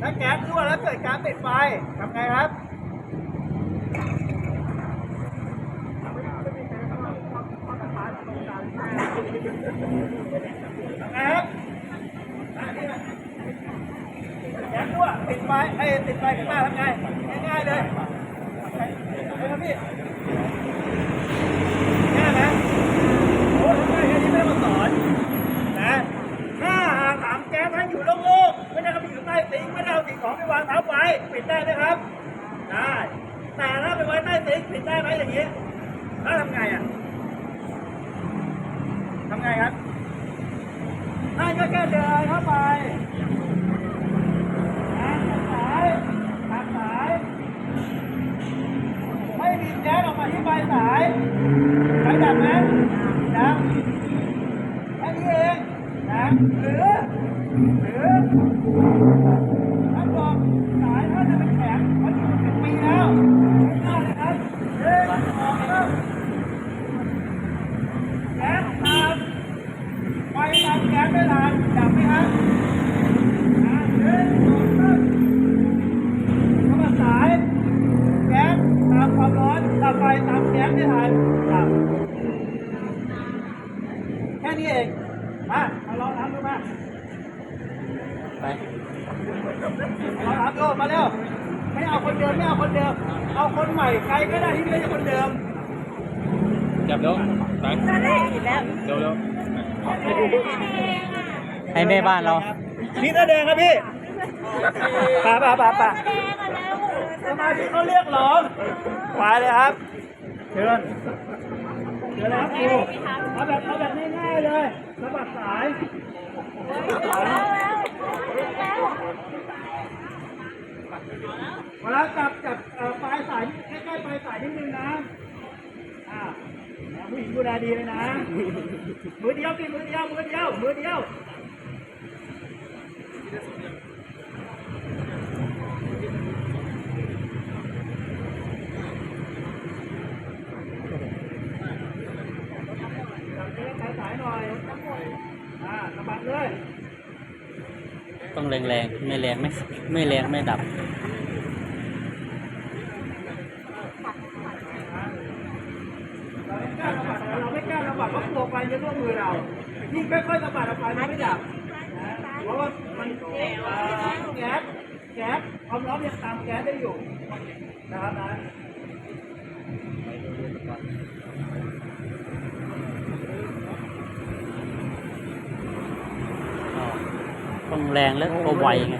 ถ้าแก๊สรั่วแล้วเกิดการติดไฟทำไงครับทำไงครับแก๊สรั่วติดไฟไอ้ติดไฟขึ้นมาทำไง ง่ายๆเลยเฮ้ยครับพี่ง่ายไหมโอ้ทำง่ายแค่นี้ไม่ต้องมาสอนนะถ้าหากถังแก๊สท่านอยู่โล่งๆไม่ได้เอาไปอยู่ใต้ซิงค์ไม่ได้เอาสิ่ง ของไปวางทับไว้ปิดได้ไหมครับ ได้ แต่ถ้าไปไว้ใต้ซิงค์ปิดได้ไหมอย่างนี้แล้วทำไงอะทำไงครับท่านก็แค่เดินเข้าไปสายตัดสายไม่มีแก๊สออกมาที่ปลายสายไฟดับไหมดับแค่นี้เองนะหรือหรือ แข็งมันอยู่เป็นปีแล้วไม่ได้เลยครับเฮ้ยออกแล้วแก๊สตามไฟตามแก๊สไม่ทันดับไหมครับอะหนึ่งสองสามเข้าสายแก๊สตามความร้อนตามไฟตามแก๊สไม่ทันแค่นี้เอง มามาลองทำดูมา ไปมาลองทำดูมาเร็ว ไม่เอาคนเดิมไม่เอาคนเดิม เอาคนใหม่ใครก็ได้ที่ไม่ใช่คนเดิม จับเร็วไปตอนแรกอยู่แล้วเร็วเร็วให้แม่บ้านเรา พี่เสื้อแดงครับพี่ป่าป่าป่าป่าแดงกันแล้วสมาชิกเขาเรียกร้องไปเลยครับ เชิญเชิญเลยครับครูเอาแบบเอาแบบง่ายๆ เลยสะบัดสายเวลาจับจับปลายสายใกล้ๆปลายสายนิดนึงนะอ่าผู้หญิงดูแลดีเลยนะ มือเดียวสิมือเดียวมือเดียวมือเดียว จับเชือกปลายสายหน่อย อ่าสะบัดเลย ต้องแรงแรงๆ ไม่แรงไม่ไม่แรงไม่ดับ เราไม่กล้าสะบัดเราไม่กล้าสะบัดเพราะกลัวไฟจะร่วมมือเรายิ่ค่อยๆสะบัดออกไปมันไม่ดับเพราะว่ามันแก๊สแก๊สความร้อนยังตามแก๊สได้อยู่นะครับนะ ต้องแรงแล้วก็ไวไง